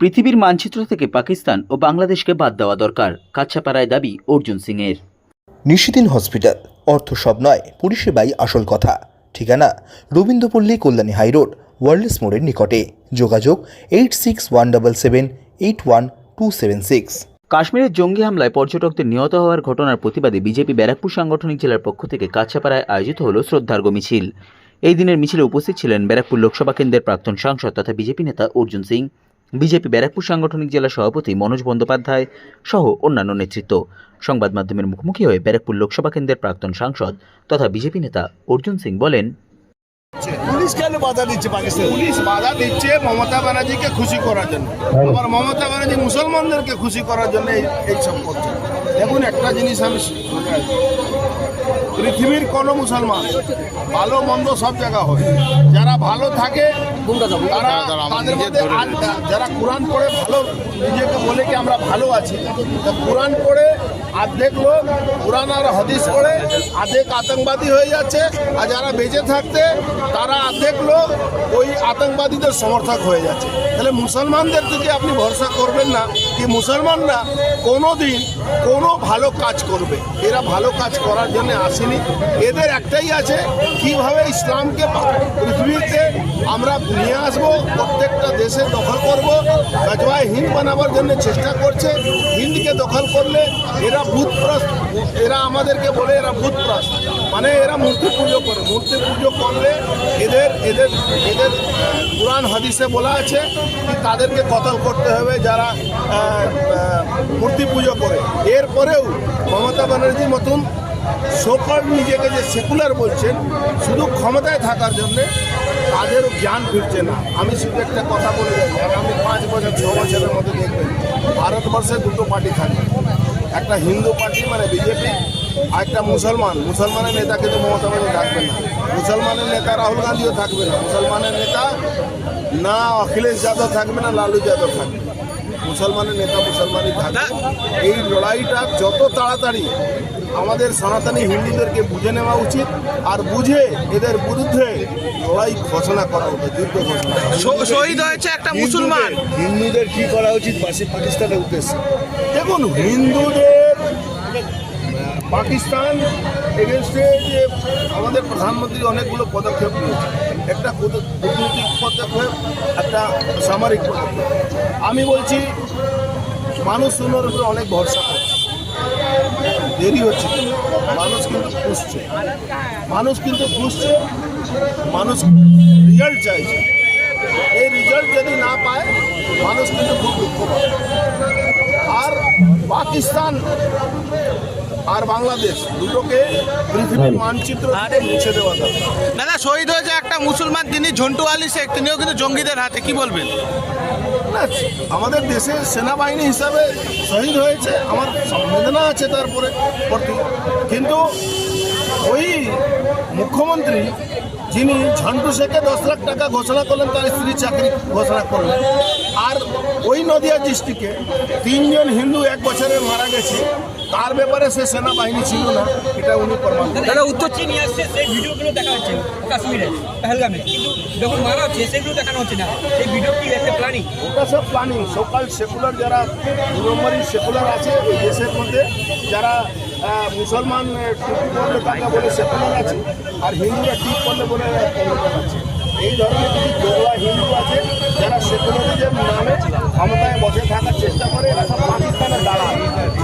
পৃথিবীর মানচিত্র থেকে পাকিস্তান ও বাংলাদেশকে বাদ দেওয়া দরকার কাচ্চাপাড়ায় দাবি অর্জুন সিংয়ের। নিশিদিন হসপিটাল অর্থ সব নয় পরিষেবাই আসল কথা। ঠিকানা রবীন্দ্রপল্লী কল্যাণী হাইরোড ওয়ার্ল্ডস মোড়ের নিকটে। যোগাযোগ eight six one double seven eight one two seven six. কাশ্মীরের জঙ্গি হামলায় পর্যটকদের নিহত হওয়ার ঘটনার প্রতিবাদে বিজেপি ব্যারাকপুর সাংগঠনিক জেলার পক্ষ থেকে কাছাপাড়ায় আয়োজিত হল শ্রদ্ধার্ঘ মিছিল। এই দিনের মিছিলে উপস্থিত ছিলেন ব্যারাকপুর লোকসভা কেন্দ্রের প্রাক্তন সাংসদ তথা বিজেপি নেতা অর্জুন সিং। বিজেপি ব্যারাকপুর সাংগঠনিক জেলা সভাপতি মনোজ বন্দ্যোপাধ্যায় সহ অন্যান্য নেতৃত্ব। সংবাদ মাধ্যমের মুখোমুখি হয়ে ব্যারাকপুর লোকসভা কেন্দ্রের প্রাক্তন সাংসদ তথা বিজেপি নেতা অর্জুন সিং বলেন, পুলিশ কেন বাধা দিচ্ছে পাকিস্তান পুলিশ বাধা দিচ্ছে মমতা ব্যানার্জিকে খুশি করার জন্য। আবার মমতা ব্যানার্জি মুসলমানদেরকে খুশি করার জন্য এই- করছে। দেখুন একটা জিনিস আমি। পৃথিবীর কোনো মুসলমান ভালো মন্দ সব জায়গা হয়। যারা ভালো থাকে তারা তাদের মধ্যে যারা কোরআন পড়ে ভালো নিজেকে বলে কি আমরা ভালো আছি? তা কোরআন পড়ে অর্ধেক লোক কোরআন আর হদিস পড়ে অর্ধেক আতঙ্কবাদী হয়ে যাচ্ছে। আর যারা বেঁচে থাকতে তারা অর্ধেক লোক ওই আতঙ্কবাদীদের সমর্থক হয়ে যাচ্ছে। তাহলে মুসলমানদের থেকে আপনি ভরসা করবেন না কি মুসলমানরা কোনো দিন কোনো ভালো কাজ করবে। এরা ভালো কাজ করার জন্য আসেনি। এদের একটাই আছে, কীভাবে ইসলামকে পৃথিবীতে আমরা নিয়ে আসব, প্রত্যেকটা দেশে দখল করব গাজওয়ায় হিন্দ বানাবার জন্য চেষ্টা করছে, হিন্দকে দখল করলে এরা ভূতপ্রস্ত। এরা আমাদেরকে বলে এরা ভূতপ্রস্ত। মানে এরা মূর্তি পুজো করে। মূর্তি পুজো করলে এদের এদের এদের কোরআন হাদিসে বলা আছে কি তাদেরকে কতল করতে হবে যারা মূর্তি পুজো করে। এরপরেও মমতা ব্যানার্জির মতন সকল নিজেকে যে সেকুলার বলছেন, শুধু ক্ষমতায় থাকার জন্যে তাদেরও জ্ঞান ফিরছে না। আমি শুধু একটা কথা বলে আগামী পাঁচ বছর, ছ বছরের মধ্যে দেখবেন, ভারতবর্ষে দুটো পার্টি থাকবে। একটা হিন্দু পার্টি মানে বিজেপি, আর একটা মুসলমান। মুসলমানের নেতা কিন্তু মমতা ব্যানার্জি থাকবে না। মুসলমানের নেতা রাহুল গান্ধীও থাকবে না। মুসলমানের নেতা না অখিলেশ যাদব থাকবে না, লালু যাদব থাকবে। মুসলমানের নেতা মুসলমানই থাকবে। এই লড়াইটা যত তাড়াতাড়ি আমাদের সনাতনী হিন্দুদেরকে বুঝে নেওয়া উচিত আর বুঝে এদের বিরুদ্ধে লড়াই ঘোষণা করা উচিত যুদ্ধ ঘোষণা। শহীদ হয়েছে একটা মুসলমান। হিন্দুদের- হিন্দুদের কি করা উচিত? পাশে পাকিস্তানের উদ্দেশ্যে। দেখুন হিন্দুদের পাকিস্তান এগেনস্টে যে আমাদের প্রধানমন্ত্রী অনেকগুলো পদক্ষেপ নিয়েছে। একটা কূট- কূটনৈতিক পদক্ষেপ, একটা সামরিক পদক্ষেপ। আমি বলছি, মানুষ শুনোর উপরে অনেক ভরসা করছে। দেরি হচ্ছে মানুষ কিন্তু খুঁজছে। মানুষ কিন্তু খুঁজছে। মানুষ রেজাল্ট চাইছে। এই রেজাল্ট যদি না পায়, মানুষ কিন্তু খুব দুঃখ পাবে। আর পাকিস্তান আর বাংলাদেশ দুটোকে পৃথিবীর মানচিত্র থেকে মুছে দেওয়া দরকার দাদা শহীদ হয়েছে একটা মুসলমান তিনি ঝন্টু আলী শেখ তিনিও কিন্তু জঙ্গিদের হাতে কি বলবেন? না, আমাদের দেশের সেনাবাহিনী হিসাবে শহীদ হয়েছে আমার সংবেদনা আছে তারপরে প্রতি কিন্তু ওই মুখ্যমন্ত্রী যিনি ঝন্টু শেখে দশ লাখ টাকা ঘোষণা করলেন তার স্ত্রী চাকরি ঘোষণা করলেন। আর ওই নদিয়া ডিস্ট্রিক্টে তিনজন হিন্দু এক বছরে মারা গেছে। তার ব্যাপারে সে সেনাবাহিনী ছিল না এটা উনি প্রমাণ। দাদা উত্তর চীন আসছে সেই ভিডিওগুলো দেখা হচ্ছে কাশ্মীরে পেহেলগামে। কিন্তু যখন মারা হচ্ছে সেগুলো দেখানো হচ্ছে না। সেই ভিডিও কি একটা প্ল্যানিং ওটা সব প্ল্যানিং সকাল সেকুলার যারা দু নম্বরই সেকুলার আছে এই দেশের মধ্যে যারা মুসলমান টুপি পরলে তাকে বলে সেকুলার আছে আর হিন্দুরা টিপ করলে বলে আছে। এই ধরনের কিছু হিন্দু আছে যারা সেকুলারিজম নামে ক্ষমতায় বসে থাকার চেষ্টা করে, এরা সব পাকিস্তানের দাঁড়ান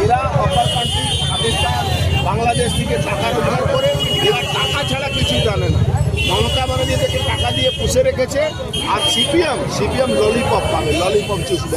এরা অপার কান্ট্রি পাকিস্তান, বাংলাদেশ থেকে টাকা রোজগার করে, এরা টাকা ছাড়া কিছুই জানে না। মমতা ব্যানার্জি টাকা দিয়ে পুষে রেখেছে, আর সিপিএম সিপিএম ললিপপ পাবে ললিপপ চুষবে